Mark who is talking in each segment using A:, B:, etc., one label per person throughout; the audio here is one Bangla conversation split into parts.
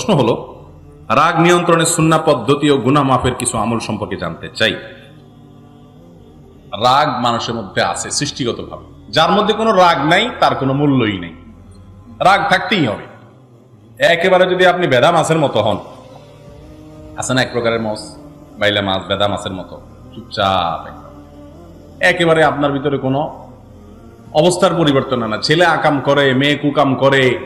A: প্রশ্ন হলো, রাগ নিয়ন্ত্রণের সুন্না পদ্ধতি ও গুনা মাফের কিছু আমল সম্পর্কে জানতে চাই। রাগ মানুষের মধ্যে আছে সৃষ্টিগতভাবে। যার মধ্যে কোনো রাগ নাই, তার কোনো মূল্যই নেই। রাগ থাকতেই হবে। একেবারে যদি আপনি বেদা মাছের মতো হন, আছে না এক প্রকারের মাছ বাইলা মাছ, বেদা মাছের মতো। চুপচাপ। একেবারে আপনার ভিতরে কোনো অবস্থার পরিবর্তন না। ছেলে আকাম করে, মেয়ে কুকাম করে,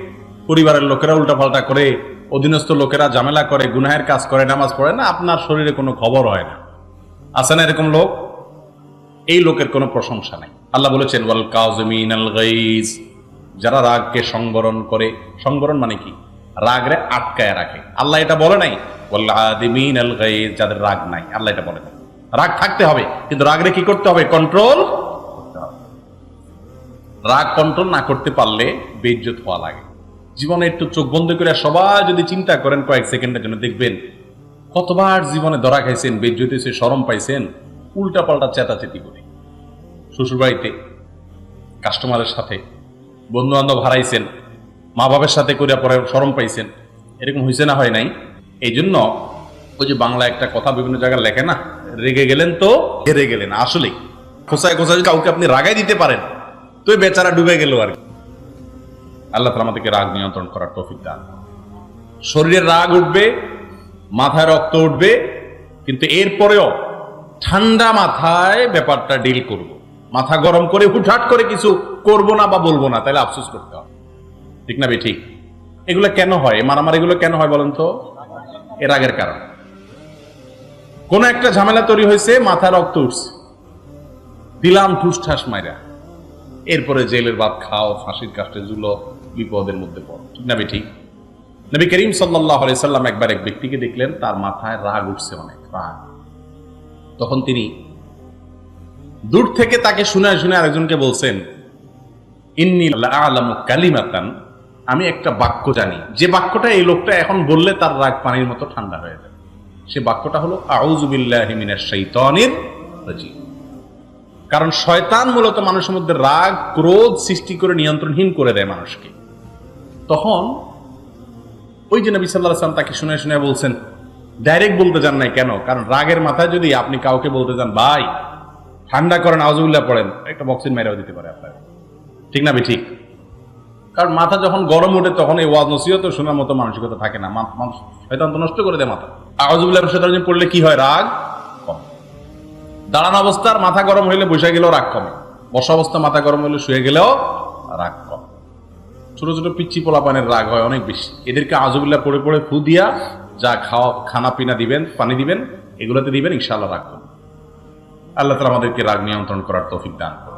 A: পরিবারের লোকেরা উল্টাপাল্টা করে অধীনস্থ লোকেরা ঝামেলা করে, গুনাহের কাজ করে, নামাজ পড়ে, না আপনার শরীরে কোনো খবর হয় না। আছে না এরকম লোক? এই লোকের কোনো প্রশংসা নাই। আল্লাহ বলেছেন, ওয়াল কাজমিন আল গাইজ যারা রাগকে সংবরণ করে। সংবরণ মানে কি? রাগরে আটকায় রাখে। আল্লাহ এটা বলে নাই? ওয়াল আদিমিন আল গাইজ যাদের রাগ নাই। আল্লাহ এটা বলে নাই। রাগ থাকতে হবে, কিন্তু রাগরে কি করতে হবে? কন্ট্রোল রাগ কন্ট্রোল না করতে পারলে বেজ্জত হওয়া লাগে। জীবনে একটু চোখ বন্ধ করে সবাই যদি চিন্তা করেন কয়েক সেকেন্ডের জন্য, দেখবেন কতবার জীবনে ধরা খাইছেন, বেজ্জত হয়েছে সরম পাইছেন উল্টা পাল্টা চেতাচেতি করে। শ্বশুরবাড়িতে কাস্টমারের সাথে বন্ধু বান্ধব হারাইছেন মা বাবার সাথে করে পরে সরম পাইছেন, এরকম হয়েছে না, হয় নাই? এই জন্য ওই যে বাংলা একটা কথা বিভিন্ন জায়গায় লেখে না, রেগে গেলেন তো হেরে গেলেন, আসলেই। খোসায় খোসায় যদি কাউকে আপনি রাগাই দিতে পারেন, তো বেচারা ডুবে গেল আর কি। আল্লাহ তালা আমাদেরকে রাগ নিয়ন্ত্রণ করার তৌফিক দান শরীরের রাগ উঠবে, মাথায় রক্ত উঠবে, কিন্তু এরপরেও ঠান্ডা মাথায় ব্যাপারটা ডিল করব। মাথা গরম করে হুটহাট করে কিছু করব না বা বলব না, তাহলে আফসোস করতে হবে। ঠিক না বে ঠিক। এগুলো কেন হয়? মারামারি এগুলো কেন হয় বলেন তো? এর আগের কারণ। কোন একটা ঝামেলা তৈরি হয়েছে মাথা রক্ত উঠছে। দিলাম ঠুস ঠাস মাইরা। এরপরে জেলের ভাত খাও, ফাঁসির কাষ্টে জুলো বিপদের মধ্যে পড়ো। ঠিক না বে ঠিক নবী করিম সাল্লাহ সাল্লাম একবার এক ব্যক্তিকে দেখলেন, তার মাথায় রাগ উঠছে অনেক, রাগ। তখন তিনি দূর থেকে তাকে শুনে শুনে আরেকজনকে বলছেন, ইন্নি আলামু কালিমাতান, আমি একটা বাক্য জানি। যে বাক্যটা এই লোকটা এখন বললে তার রাগ পানির মতো ঠান্ডা হয়ে যাবে সে বাক্যটা হলো কারণ শয়তান মূলত মানুষের মধ্যে রাগ, ক্রোধ সৃষ্টি করে নিয়ন্ত্রণহীন করে দেয় মানুষকে। তখন ওই যে নবী সাল্লাহ আসলাম তাকে শুনে শুনে বলছেন ডাইরেক্ট বলতে যান নাই কেন? কারণ রাগের মাথায় যদি আপনি কাউকে বলতে যান ভাই, ঠান্ডা করেন আউজুবিল্লাহ পড়েন, একটা বক্সিং মেরেও দিতে পারে আপনাকে। ঠিক না ঠিক। কারণ মাথা যখন গরম ওঠে, তখন এই ওয়াজ নসিহত শোনার মতো মানসিকতা থাকে না। মানুষ হয়তো তো নষ্ট করে দেয় মাথা। আউজুবিল্লাহ শয়তান পড়লে কি হয়? রাগ কম। দাঁড়ানো অবস্থার মাথা গরম হইলে বসে গেলেও রাগ কমে। বসা অবস্থা মাথা গরম হইলে শুয়ে গেলেও রাগ ছোট ছোট পিচ্ছি পোলাপানের রাগ হয় অনেক বেশি। এদেরকে আজুবিল্লা পড়ে পড়ে ফু দিয়া যা খাওয়া, খানা পিনা দিবেন, পানি দিবেন, এগুলোতে দিবেন, ইনশাআল্লাহ রাগ করবেন আল্লাহ তালা আমাদেরকে রাগ নিয়ন্ত্রণ করার তৌফিক দান করুন।